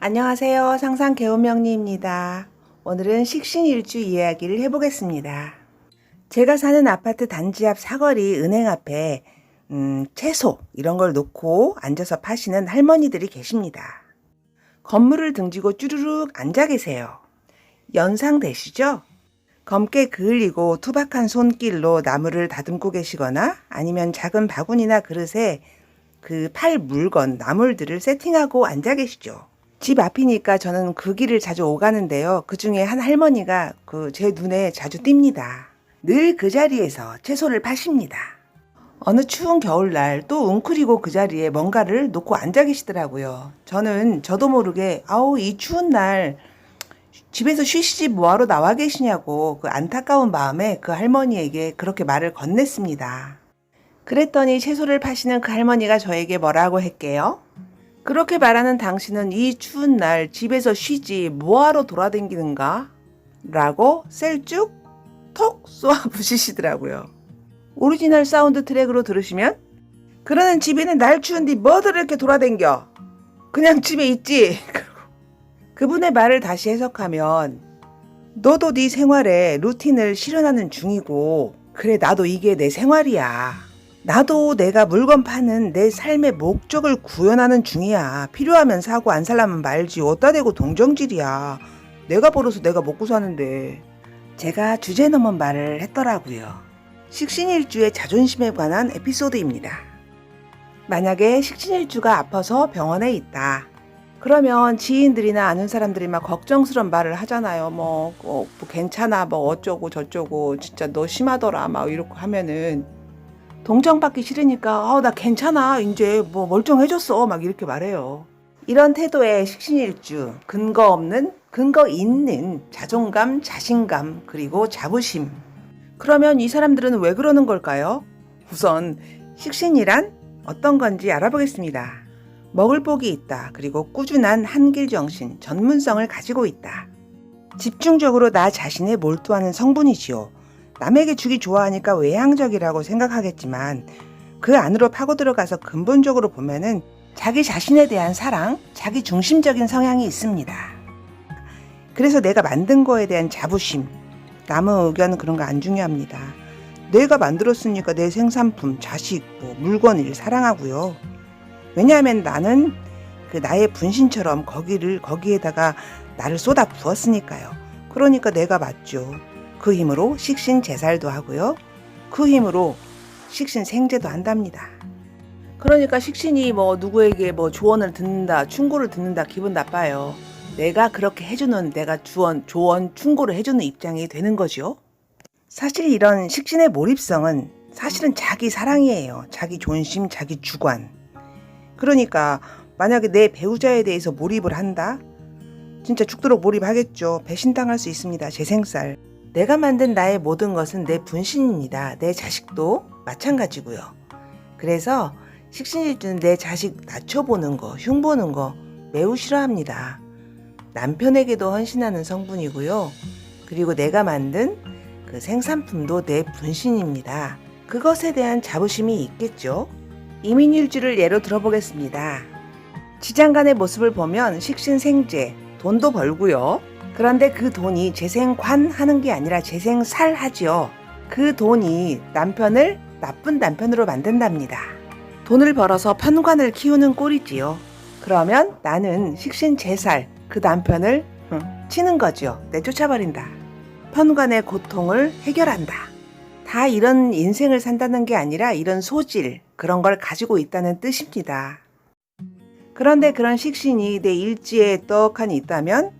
안녕하세요. 상상 개운명리입니다. 오늘은 식신일주 이야기를 해보겠습니다. 제가 사는 아파트 단지 앞 사거리 은행 앞에 음, 채소 이런 걸 놓고 앉아서 파시는 할머니들이 계십니다. 건물을 등지고 쭈르륵 앉아 계세요. 연상 되시죠? 검게 그을리고 투박한 손길로 나무를 다듬고 계시거나 아니면 작은 바구니나 그릇에 그 팔 물건, 나물들을 세팅하고 앉아 계시죠. 집 앞이니까 저는 그 길을 자주 오가는데요. 그 중에 한 할머니가 그 제 눈에 자주 띕니다. 늘 그 자리에서 채소를 파십니다. 어느 추운 겨울날 또 웅크리고 그 자리에 뭔가를 놓고 앉아 계시더라고요. 저는 저도 모르게 아우 이 추운 날 집에서 쉬시지 뭐하러 나와 계시냐고 그 안타까운 마음에 그 할머니에게 그렇게 말을 건넸습니다. 그랬더니 채소를 파시는 그 할머니가 저에게 뭐라고 했게요? 그렇게 말하는 당신은 이 추운 날 집에서 쉬지 뭐하러 돌아다니는가? 라고 셀쭉 톡 쏘아 부시시더라고요. 오리지널 사운드 트랙으로 들으시면 그러는 집에는 날 추운데 뭐들 이렇게 돌아댕겨? 그냥 집에 있지. 그분의 말을 다시 해석하면 너도 네 생활에 루틴을 실현하는 중이고 그래 나도 이게 내 생활이야. 나도 내가 물건 파는 내 삶의 목적을 구현하는 중이야. 필요하면 사고 안 살라면 말지. 어따 대고 동정질이야. 내가 벌어서 내가 먹고 사는데. 제가 주제 넘은 말을 했더라고요. 식신일주의 자존심에 관한 에피소드입니다. 만약에 식신일주가 아파서 병원에 있다. 그러면 지인들이나 아는 사람들이 막 걱정스러운 말을 하잖아요. 뭐, 어, 뭐 괜찮아, 뭐 어쩌고 저쩌고, 진짜 너 심하더라, 막 이렇게 하면은 동정받기 싫으니까, 어, 나 괜찮아, 이제 뭐 멀쩡해졌어, 막 이렇게 말해요. 이런 태도의 식신일주, 근거 없는, 근거 있는 자존감, 자신감, 그리고 자부심. 그러면 이 사람들은 왜 그러는 걸까요? 우선 식신이란 어떤 건지 알아보겠습니다. 먹을 복이 있다. 그리고 꾸준한 한길 정신, 전문성을 가지고 있다. 집중적으로 나 자신에 몰두하는 성분이지요. 남에게 주기 좋아하니까 외향적이라고 생각하겠지만 그 안으로 파고 들어가서 근본적으로 보면은 자기 자신에 대한 사랑, 자기 중심적인 성향이 있습니다. 그래서 내가 만든 거에 대한 자부심, 남의 의견 그런 거 안 중요합니다. 내가 만들었으니까 내 생산품, 자식, 뭐 물건을 사랑하고요. 왜냐하면 나는 그 나의 분신처럼 거기를 거기에다가 나를 쏟아 부었으니까요. 그러니까 내가 맞죠. 그 힘으로 식신 제살도 하고요. 그 힘으로 식신 생제도 한답니다. 그러니까 식신이 뭐 누구에게 뭐 조언을 듣는다, 충고를 듣는다 기분 나빠요. 내가 그렇게 해주는 내가 주원, 조언, 충고를 해주는 입장이 되는 거죠. 사실 이런 식신의 몰입성은 사실은 자기 사랑이에요. 자기 존심, 자기 주관. 그러니까 만약에 내 배우자에 대해서 몰입을 한다? 진짜 죽도록 몰입하겠죠. 배신당할 수 있습니다. 재생살. 내가 만든 나의 모든 것은 내 분신입니다. 내 자식도 마찬가지고요. 그래서 식신일주는 내 자식 낮춰보는 거, 흉보는 거 매우 싫어합니다. 남편에게도 헌신하는 성분이고요. 그리고 내가 만든 그 생산품도 내 분신입니다. 그것에 대한 자부심이 있겠죠. 이민일주를 예로 들어보겠습니다. 지장간의 모습을 보면 식신생재, 돈도 벌고요. 그런데 그 돈이 재생관 하는 게 아니라 재생살 하지요. 그 돈이 남편을 나쁜 남편으로 만든답니다. 돈을 벌어서 편관을 키우는 꼴이지요. 그러면 나는 식신재살, 그 남편을 응, 치는 거지요. 내쫓아버린다. 편관의 고통을 해결한다. 다 이런 인생을 산다는 게 아니라 이런 소질, 그런 걸 가지고 있다는 뜻입니다. 그런데 그런 식신이 내 일지에 떡하니 있다면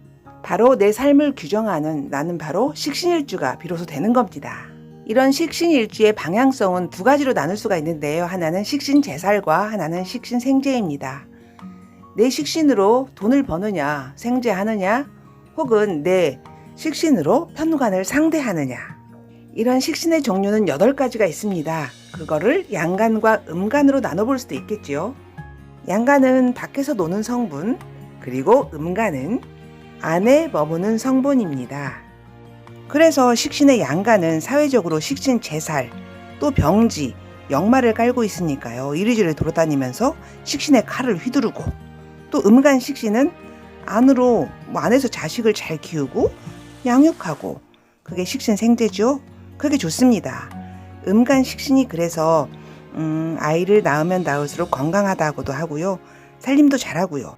바로 내 삶을 규정하는 나는 바로 식신일주가 비로소 되는 겁니다. 이런 식신일주의 방향성은 두 가지로 나눌 수가 있는데요. 하나는 식신 재살과 하나는 식신 생재입니다. 내 식신으로 돈을 버느냐, 생재하느냐, 혹은 내 식신으로 편관을 상대하느냐. 이런 식신의 종류는 8가지가 있습니다. 그거를 양간과 음간으로 나눠볼 수도 있겠지요. 양간은 밖에서 노는 성분, 그리고 음간은 안에 머무는 성분입니다. 그래서 식신의 양간은 사회적으로 식신 재살, 또 병지, 역마를 깔고 있으니까요. 이리저리 돌아다니면서 식신의 칼을 휘두르고 또 음간 식신은 안으로 뭐 안에서 자식을 잘 키우고 양육하고 그게 식신생제죠. 그게 좋습니다. 음간 식신이 그래서 음, 아이를 낳으면 낳을수록 건강하다고도 하고요. 살림도 잘하고요.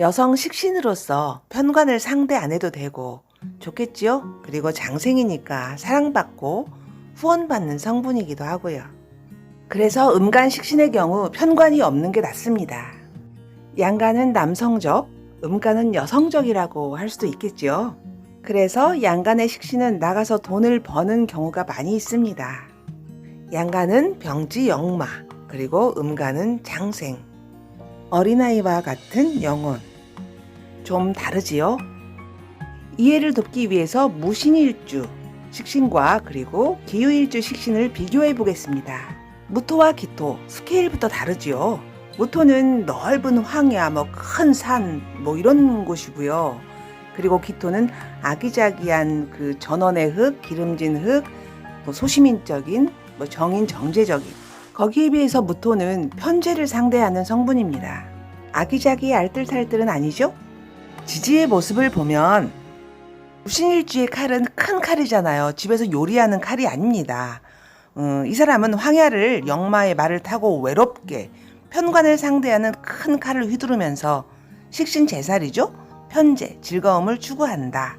여성 식신으로서 편관을 상대 안 해도 되고 좋겠지요? 그리고 장생이니까 사랑받고 후원받는 성분이기도 하고요. 그래서 음간 식신의 경우 편관이 없는 게 낫습니다. 양간은 남성적, 음간은 여성적이라고 할 수도 있겠지요. 그래서 양간의 식신은 나가서 돈을 버는 경우가 많이 있습니다. 양간은 병지 영마, 그리고 음간은 장생. 어린아이와 같은 영혼. 좀 다르지요? 이해를 돕기 위해서 무신일주 식신과 그리고 기후일주 식신을 비교해 보겠습니다. 무토와 기토 스케일부터 다르지요. 무토는 넓은 황야, 뭐 큰 산, 뭐 이런 곳이고요. 그리고 기토는 아기자기한 그 전원의 흙, 기름진 흙, 뭐 소시민적인, 뭐 정인 정제적인. 거기에 비해서 무토는 편제를 상대하는 성분입니다. 아기자기 알뜰살뜰은 아니죠? 지지의 모습을 보면 무신일주의 칼은 큰 칼이잖아요. 집에서 요리하는 칼이 아닙니다. 어, 이 사람은 황야를 영마의 말을 타고 외롭게 편관을 상대하는 큰 칼을 휘두르면서 식신제살이죠. 편제, 즐거움을 추구한다.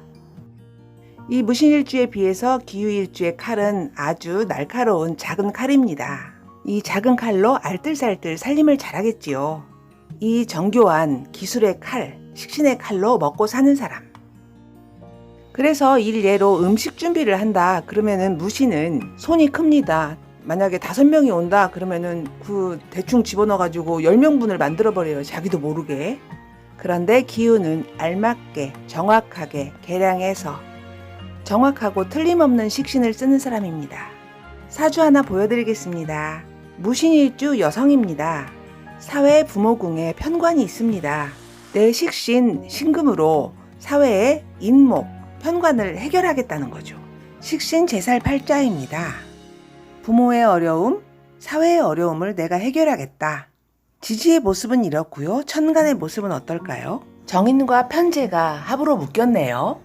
이 무신일주에 비해서 기후일주의 칼은 아주 날카로운 작은 칼입니다. 이 작은 칼로 알뜰살뜰 살림을 잘하겠지요. 이 정교한 기술의 칼, 식신의 칼로 먹고 사는 사람. 그래서 일례로 음식 준비를 한다. 그러면은 무신은 손이 큽니다. 만약에 다섯 명이 온다. 그러면은 그 대충 집어넣어 가지고 열 명분을 만들어 버려요. 자기도 모르게. 그런데 기후는 알맞게, 정확하게, 계량해서 정확하고 틀림없는 식신을 쓰는 사람입니다. 사주 하나 보여드리겠습니다. 무신일주 여성입니다. 사회 부모궁에 편관이 있습니다. 내 식신, 신금으로 사회의 인목, 편관을 해결하겠다는 거죠. 식신 제살 팔자입니다. 부모의 어려움, 사회의 어려움을 내가 해결하겠다. 지지의 모습은 이렇고요. 천간의 모습은 어떨까요? 정인과 편제가 합으로 묶였네요.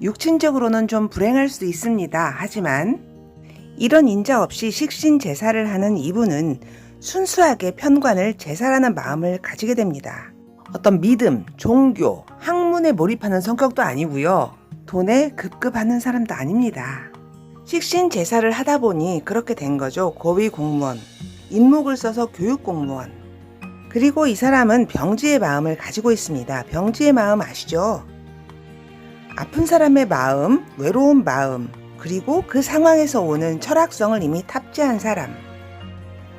육친적으로는 좀 불행할 수도 있습니다. 하지만 이런 인자 없이 식신 제사를 하는 이분은 순수하게 편관을 제사라는 마음을 가지게 됩니다. 어떤 믿음, 종교, 학문에 몰입하는 성격도 아니고요. 돈에 급급하는 사람도 아닙니다. 식신 제사를 하다 보니 그렇게 된 거죠. 고위 공무원, 인목을 써서 교육 공무원. 그리고 이 사람은 병지의 마음을 가지고 있습니다. 병지의 마음 아시죠? 아픈 사람의 마음, 외로운 마음, 그리고 그 상황에서 오는 철학성을 이미 탑재한 사람.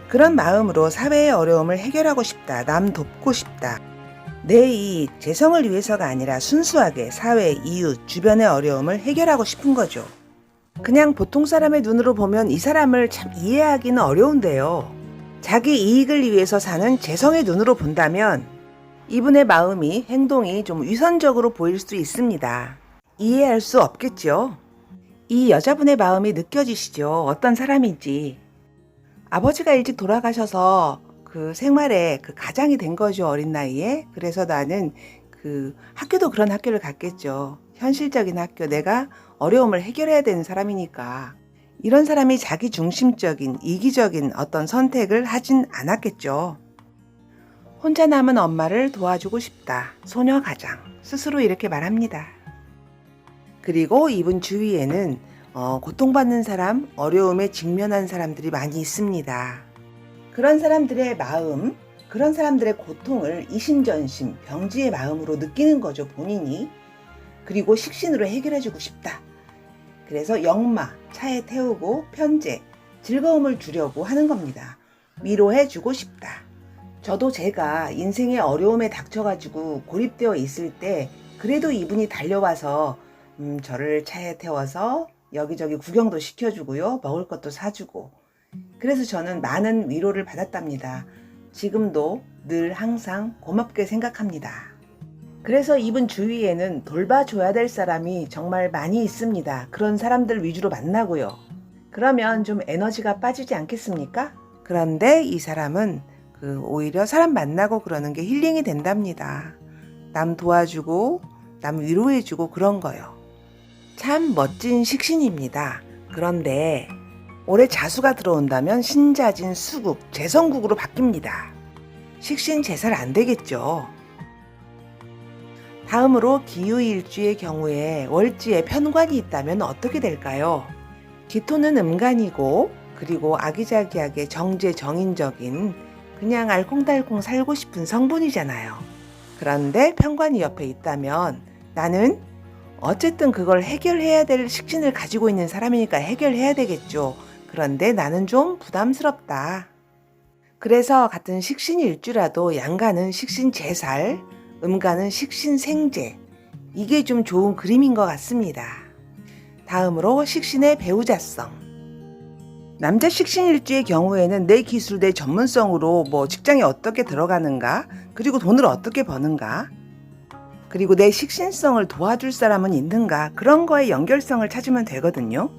그런 마음으로 사회의 어려움을 해결하고 싶다. 남 돕고 싶다. 내 이익, 재성을 위해서가 아니라 순수하게 사회, 이웃, 주변의 어려움을 해결하고 싶은 거죠. 그냥 보통 사람의 눈으로 보면 이 사람을 참 이해하기는 어려운데요. 자기 이익을 위해서 사는 재성의 눈으로 본다면 이분의 마음이, 행동이 좀 위선적으로 보일 수도 있습니다. 이해할 수 없겠죠. 이 여자분의 마음이 느껴지시죠? 어떤 사람인지. 아버지가 일찍 돌아가셔서 그 생활에 그 가장이 된 거죠, 어린 나이에. 그래서 나는 그 학교도 그런 학교를 갔겠죠. 현실적인 학교. 내가 어려움을 해결해야 되는 사람이니까. 이런 사람이 자기 중심적인, 이기적인 어떤 선택을 하진 않았겠죠. 혼자 남은 엄마를 도와주고 싶다. 소녀 가장. 스스로 이렇게 말합니다. 그리고 이분 주위에는 어, 고통받는 사람, 어려움에 직면한 사람들이 많이 있습니다. 그런 사람들의 마음, 그런 사람들의 고통을 이심전심, 병지의 마음으로 느끼는 거죠, 본인이. 그리고 식신으로 해결해주고 싶다. 그래서 영마, 차에 태우고 편제, 즐거움을 주려고 하는 겁니다. 위로해주고 싶다. 저도 제가 인생의 어려움에 닥쳐가지고 고립되어 있을 때, 그래도 이분이 달려와서, 음, 저를 차에 태워서 여기저기 구경도 시켜주고요. 먹을 것도 사주고. 그래서 저는 많은 위로를 받았답니다. 지금도 늘 항상 고맙게 생각합니다. 그래서 이분 주위에는 돌봐줘야 될 사람이 정말 많이 있습니다. 그런 사람들 위주로 만나고요. 그러면 좀 에너지가 빠지지 않겠습니까? 그런데 이 사람은 그 오히려 사람 만나고 그러는 게 힐링이 된답니다. 남 도와주고 남 위로해주고 그런 거요. 참 멋진 식신입니다. 그런데 올해 자수가 들어온다면 신자진 수국, 재성국으로 바뀝니다. 식신 제살 안 되겠죠. 다음으로 기후일주의 경우에 월지에 편관이 있다면 어떻게 될까요? 기토는 음간이고 그리고 아기자기하게 정제정인적인 그냥 알콩달콩 살고 싶은 성분이잖아요. 그런데 편관이 옆에 있다면 나는 어쨌든 그걸 해결해야 될 식신을 가지고 있는 사람이니까 해결해야 되겠죠. 그런데 나는 좀 부담스럽다. 그래서 같은 식신 일주라도 양가는 식신 제살, 음가는 식신 생제. 이게 좀 좋은 그림인 것 같습니다. 다음으로 식신의 배우자성. 남자 식신일주의 경우에는 내 기술, 내 전문성으로 뭐 직장에 어떻게 들어가는가, 그리고 돈을 어떻게 버는가, 그리고 내 식신성을 도와줄 사람은 있는가, 그런 거에 연결성을 찾으면 되거든요.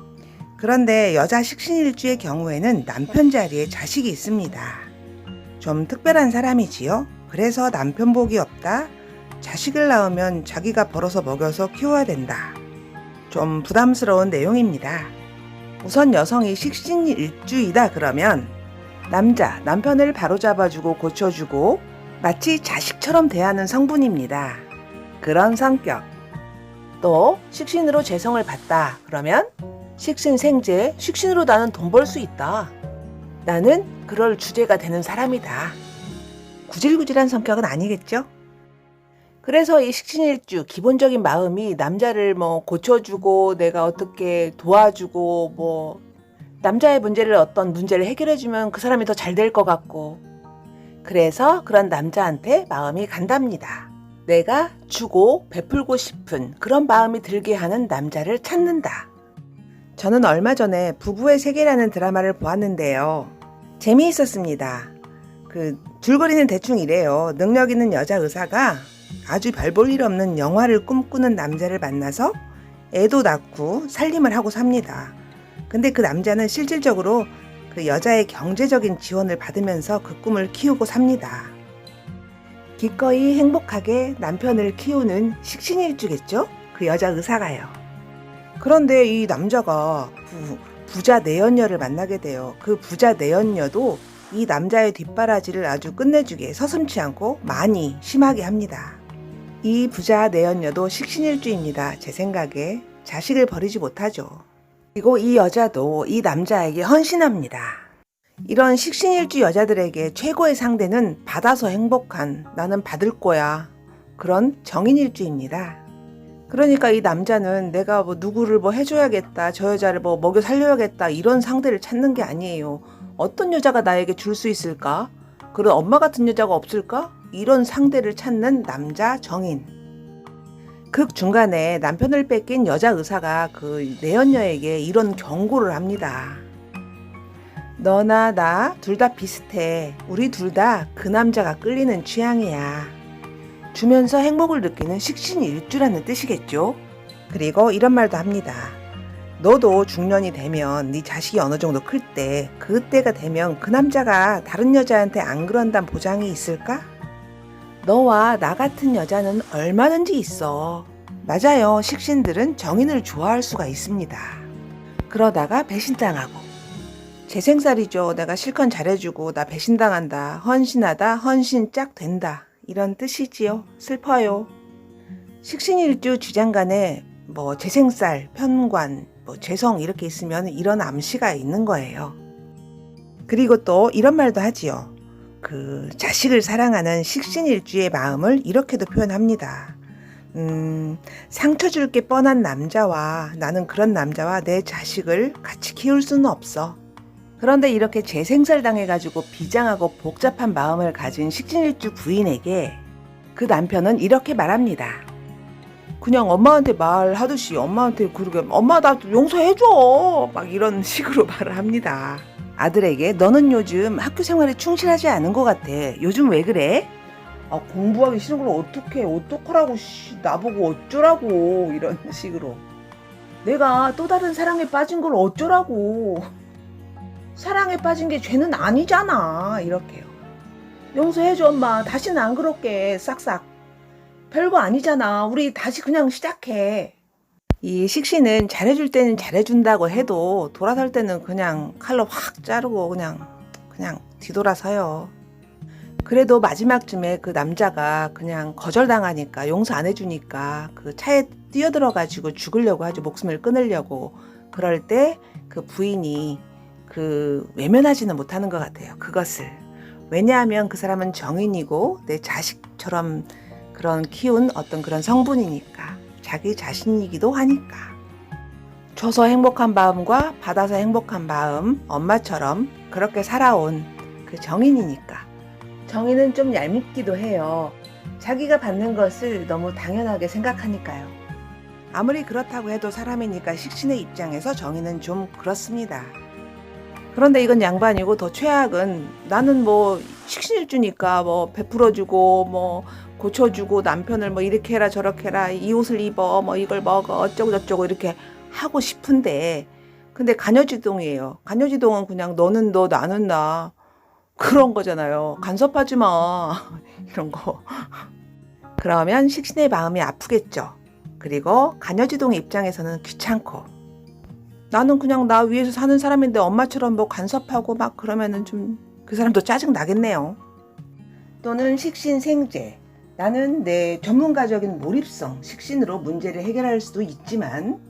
그런데 여자 식신일주의 경우에는 남편 자리에 자식이 있습니다. 좀 특별한 사람이지요. 그래서 남편 복이 없다. 자식을 낳으면 자기가 벌어서 먹여서 키워야 된다. 좀 부담스러운 내용입니다. 우선 여성이 식신일주이다 그러면 남자, 남편을 바로잡아주고 고쳐주고 마치 자식처럼 대하는 성분입니다. 그런 성격. 또 식신으로 재성을 받다 그러면 식신 생재, 식신으로 나는 돈 벌 수 있다. 나는 그럴 주제가 되는 사람이다. 구질구질한 성격은 아니겠죠? 그래서 이 식신일주 기본적인 마음이 남자를 뭐 고쳐주고 내가 어떻게 도와주고 뭐 남자의 문제를 어떤 문제를 해결해주면 그 사람이 더 잘 될 것 같고 그래서 그런 남자한테 마음이 간답니다. 내가 주고 베풀고 싶은 그런 마음이 들게 하는 남자를 찾는다. 저는 얼마 전에 부부의 세계라는 드라마를 보았는데요. 재미있었습니다. 그 줄거리는 대충 이래요. 능력 있는 여자 의사가 아주 별 볼 일 없는 영화를 꿈꾸는 남자를 만나서 애도 낳고 살림을 하고 삽니다. 근데 그 남자는 실질적으로 그 여자의 경제적인 지원을 받으면서 그 꿈을 키우고 삽니다. 기꺼이 행복하게 남편을 키우는 식신일주겠죠? 그 여자 의사가요. 그런데 이 남자가 부, 부자 내연녀를 만나게 돼요. 그 부자 내연녀도 이 남자의 뒷바라지를 아주 끝내주게 서슴치 않고 많이 심하게 합니다. 이 부자 내연녀도 식신일주입니다. 제 생각에 자식을 버리지 못하죠. 그리고 이 여자도 이 남자에게 헌신합니다. 이런 식신일주 여자들에게 최고의 상대는 받아서 행복한 나는 받을 거야. 그런 정인일주입니다. 그러니까 이 남자는 내가 뭐 누구를 뭐 해줘야겠다, 저 여자를 뭐 먹여 살려야겠다 이런 상대를 찾는 게 아니에요. 어떤 여자가 나에게 줄 수 있을까? 그런 엄마 같은 여자가 없을까? 이런 상대를 찾는 남자 정인. 극 중간에 남편을 뺏긴 여자 의사가 그 내연녀에게 이런 경고를 합니다. 너나 나 둘 다 비슷해. 우리 둘 다 그 남자가 끌리는 취향이야. 주면서 행복을 느끼는 식신일주라는 뜻이겠죠. 그리고 이런 말도 합니다. 너도 중년이 되면 네 자식이 어느 정도 클 때 그때가 되면 그 남자가 다른 여자한테 안 그런단 보장이 있을까? 너와 나 같은 여자는 얼마든지 있어. 맞아요. 식신들은 정인을 좋아할 수가 있습니다. 그러다가 배신당하고. 재생살이죠. 내가 실컷 잘해주고 나 배신당한다. 헌신하다. 헌신 짝 된다. 이런 뜻이지요. 슬퍼요. 식신일주 주장간에 뭐 재생살, 편관, 뭐 재성 이렇게 있으면 이런 암시가 있는 거예요. 그리고 또 이런 말도 하지요. 그 자식을 사랑하는 식신일주의 마음을 이렇게도 표현합니다. 음, 상처 줄 게 뻔한 남자와 나는 그런 남자와 내 자식을 같이 키울 수는 없어. 그런데 이렇게 재생살 당해가지고 비장하고 복잡한 마음을 가진 식신일주 부인에게 그 남편은 이렇게 말합니다. 그냥 엄마한테 말하듯이 엄마한테 그러게 엄마 나 용서해줘 막 이런 식으로 말을 합니다. 아들에게 너는 요즘 학교 생활에 충실하지 않은 것 같아. 요즘 왜 그래? 아 공부하기 싫은 걸 어떻게 어떡하라고 씨, 나보고 어쩌라고 이런 식으로 내가 또 다른 사랑에 빠진 걸 어쩌라고 사랑에 빠진 게 죄는 아니잖아 이렇게요 용서해줘 엄마 다시는 안 그럴게 싹싹 별거 아니잖아. 우리 다시 그냥 시작해. 이 식신은 잘해줄 때는 잘해준다고 해도 돌아설 때는 그냥 칼로 확 자르고 그냥 그냥 뒤돌아서요. 그래도 마지막쯤에 그 남자가 그냥 거절당하니까 용서 안 해주니까 그 차에 뛰어들어가지고 죽으려고 하죠. 목숨을 끊으려고. 그럴 때 그 부인이 그 외면하지는 못하는 것 같아요. 그것을. 왜냐하면 그 사람은 정인이고 내 자식처럼 그런 키운 어떤 그런 성분이니까. 자기 자신이기도 하니까. 줘서 행복한 마음과 받아서 행복한 마음, 엄마처럼 그렇게 살아온 그 정인이니까. 정인은 좀 얄밉기도 해요. 자기가 받는 것을 너무 당연하게 생각하니까요. 아무리 그렇다고 해도 사람이니까 식신의 입장에서 정의는 좀 그렇습니다. 그런데 이건 양반이고 더 최악은 나는 뭐 식신일주니까 뭐 베풀어주고 뭐 고쳐주고 남편을 뭐 이렇게 해라 저렇게 해라 이 옷을 입어 뭐 이걸 먹어 어쩌고 저쩌고 이렇게 하고 싶은데 근데 간여지동이에요. 간여지동은 그냥 너는 너 나는 나 그런 거잖아요. 간섭하지 마 이런 거. 그러면 식신의 마음이 아프겠죠. 그리고 간여지동의 입장에서는 귀찮고 나는 그냥 나 위에서 사는 사람인데 엄마처럼 뭐 간섭하고 막 그러면은 좀 그 사람도 짜증 나겠네요. 또는 식신 생제. 나는 내 전문가적인 몰입성, 식신으로 문제를 해결할 수도 있지만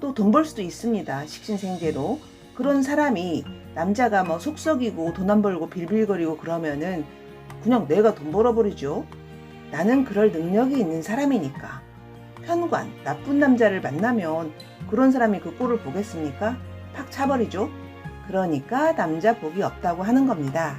또 돈 벌 수도 있습니다. 식신 생제로. 그런 사람이 남자가 뭐 속썩이고 돈 안 벌고 빌빌거리고 그러면은 그냥 내가 돈 벌어버리죠. 나는 그럴 능력이 있는 사람이니까. 편관, 나쁜 남자를 만나면 그런 사람이 그 꼴을 보겠습니까? 팍 차버리죠. 그러니까 남자 복이 없다고 하는 겁니다.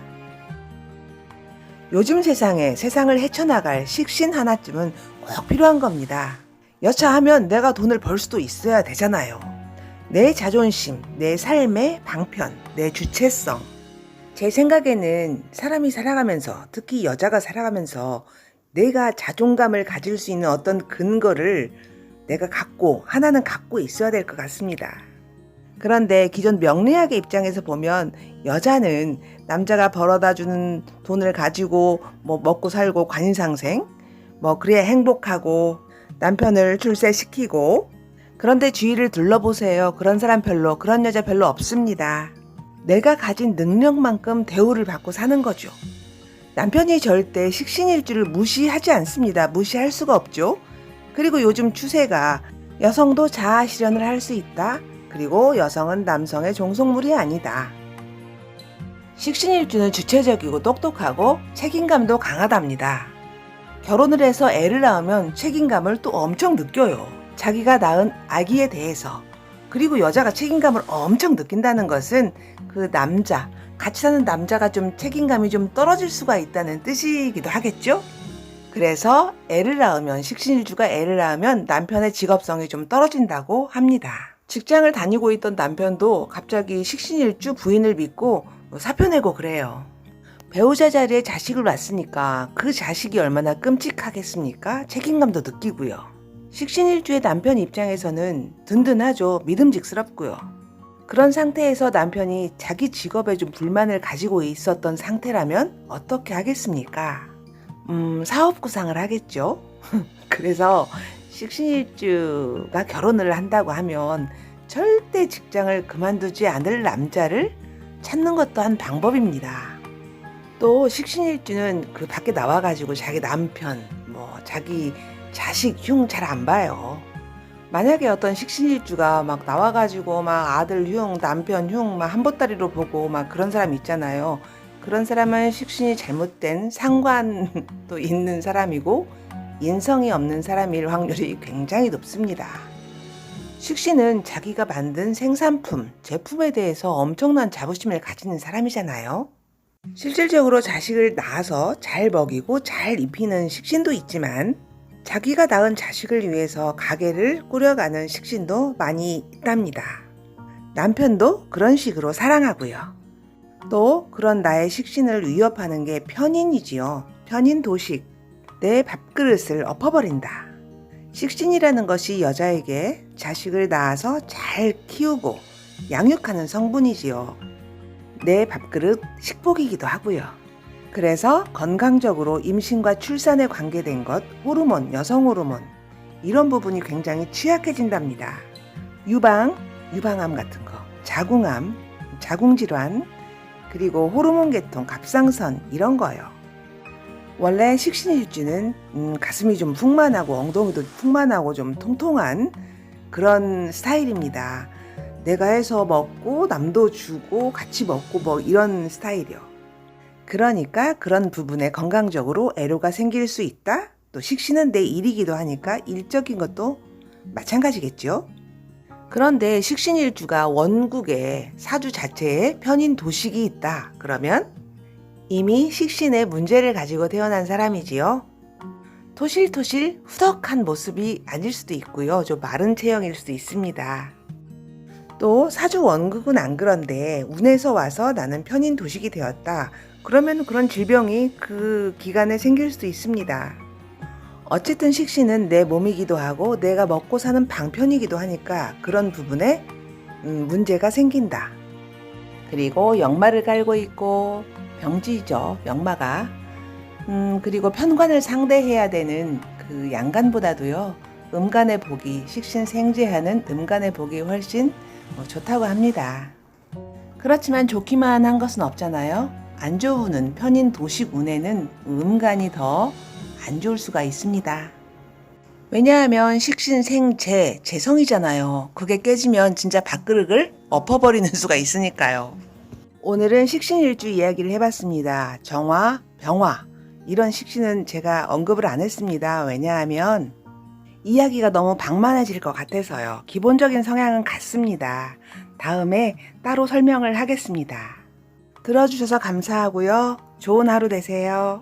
요즘 세상에 세상을 헤쳐나갈 식신 하나쯤은 꼭 필요한 겁니다. 여차하면 내가 돈을 벌 수도 있어야 되잖아요. 내 자존심, 내 삶의 방편, 내 주체성. 제 생각에는 사람이 살아가면서, 특히 여자가 살아가면서 내가 자존감을 가질 수 있는 어떤 근거를 내가 갖고, 하나는 갖고 있어야 될 것 같습니다. 그런데 기존 명리학의 입장에서 보면 여자는 남자가 벌어다 주는 돈을 가지고 뭐 먹고 살고 관상생, 뭐 그래야 행복하고 남편을 출세시키고 그런데 주위를 둘러보세요. 그런 사람 별로, 그런 여자 별로 없습니다. 내가 가진 능력만큼 대우를 받고 사는 거죠. 남편이 절대 식신일주를 무시하지 않습니다. 무시할 수가 없죠. 그리고 요즘 추세가 여성도 자아 실현을 할 수 있다. 그리고 여성은 남성의 종속물이 아니다. 식신일주는 주체적이고 똑똑하고 책임감도 강하답니다. 결혼을 해서 애를 낳으면 책임감을 또 엄청 느껴요. 자기가 낳은 아기에 대해서. 그리고 여자가 책임감을 엄청 느낀다는 것은 그 남자, 같이 사는 남자가 좀 책임감이 좀 떨어질 수가 있다는 뜻이기도 하겠죠? 그래서 애를 낳으면, 식신일주가 애를 낳으면 남편의 직업성이 좀 떨어진다고 합니다. 직장을 다니고 있던 남편도 갑자기 식신일주 부인을 믿고 사표 내고 그래요. 배우자 자리에 자식을 낳았으니까 그 자식이 얼마나 끔찍하겠습니까? 책임감도 느끼고요. 식신일주의 남편 입장에서는 든든하죠. 믿음직스럽고요. 그런 상태에서 남편이 자기 직업에 좀 불만을 가지고 있었던 상태라면 어떻게 하겠습니까? 음, 사업 구상을 하겠죠. 그래서 식신일주가 결혼을 한다고 하면 절대 직장을 그만두지 않을 남자를 찾는 것도 한 방법입니다. 또 식신일주는 그 밖에 나와가지고 자기 남편, 뭐 자기 자식 흉 잘 안 봐요. 만약에 어떤 식신일주가 막 나와가지고 막 아들 흉, 남편 흉, 막 한보따리로 보고 막 그런 사람 있잖아요. 그런 사람은 식신이 잘못된 상관도 있는 사람이고 인성이 없는 사람일 확률이 굉장히 높습니다. 식신은 자기가 만든 생산품, 제품에 대해서 엄청난 자부심을 가지는 사람이잖아요. 실질적으로 자식을 낳아서 잘 먹이고 잘 입히는 식신도 있지만 자기가 낳은 자식을 위해서 가게를 꾸려가는 식신도 많이 있답니다. 남편도 그런 식으로 사랑하고요. 또 그런 나의 식신을 위협하는 게 편인이지요. 편인 도식. 내 밥그릇을 엎어버린다. 식신이라는 것이 여자에게 자식을 낳아서 잘 키우고 양육하는 성분이지요. 내 밥그릇 식복이기도 하고요. 그래서 건강적으로 임신과 출산에 관계된 것, 호르몬, 여성 호르몬 이런 부분이 굉장히 취약해진답니다. 유방, 유방암 같은 거, 자궁암, 자궁질환, 그리고 호르몬 계통, 갑상선 이런 거요. 원래 식신일주는 음, 가슴이 좀 풍만하고 엉덩이도 풍만하고 좀 통통한 그런 스타일입니다. 내가 해서 먹고 남도 주고 같이 먹고 뭐 이런 스타일이요. 그러니까 그런 부분에 건강적으로 애로가 생길 수 있다. 또 식신은 내 일이기도 하니까 일적인 것도 마찬가지겠죠. 그런데 식신일주가 원국에 사주 자체에 편인 도식이 있다. 그러면 이미 식신에 문제를 가지고 태어난 사람이지요. 토실토실 후덕한 모습이 아닐 수도 있고요. 좀 마른 체형일 수도 있습니다. 또 사주 원국은 안 그런데 운에서 와서 나는 편인 도식이 되었다. 그러면 그런 질병이 그 기간에 생길 수도 있습니다. 어쨌든 식신은 내 몸이기도 하고 내가 먹고 사는 방편이기도 하니까 그런 부분에 음, 문제가 생긴다. 그리고 역마를 깔고 있고 병지죠 역마가. 음, 그리고 편관을 상대해야 되는 그 양간보다도요 음간의 복이 식신 생제하는 음간의 복이 훨씬 어, 좋다고 합니다. 그렇지만 좋기만 한 것은 없잖아요. 안 좋은 편인 도식 운에는 음간이 더 안 좋을 수가 있습니다. 왜냐하면 식신생재 재성이잖아요. 그게 깨지면 진짜 밥그릇을 엎어버리는 수가 있으니까요. 오늘은 식신일주 이야기를 해봤습니다. 정화, 병화 이런 식신은 제가 언급을 안 했습니다. 왜냐하면 이야기가 너무 방만해질 것 같아서요. 기본적인 성향은 같습니다. 다음에 따로 설명을 하겠습니다. 들어주셔서 감사하고요. 좋은 하루 되세요.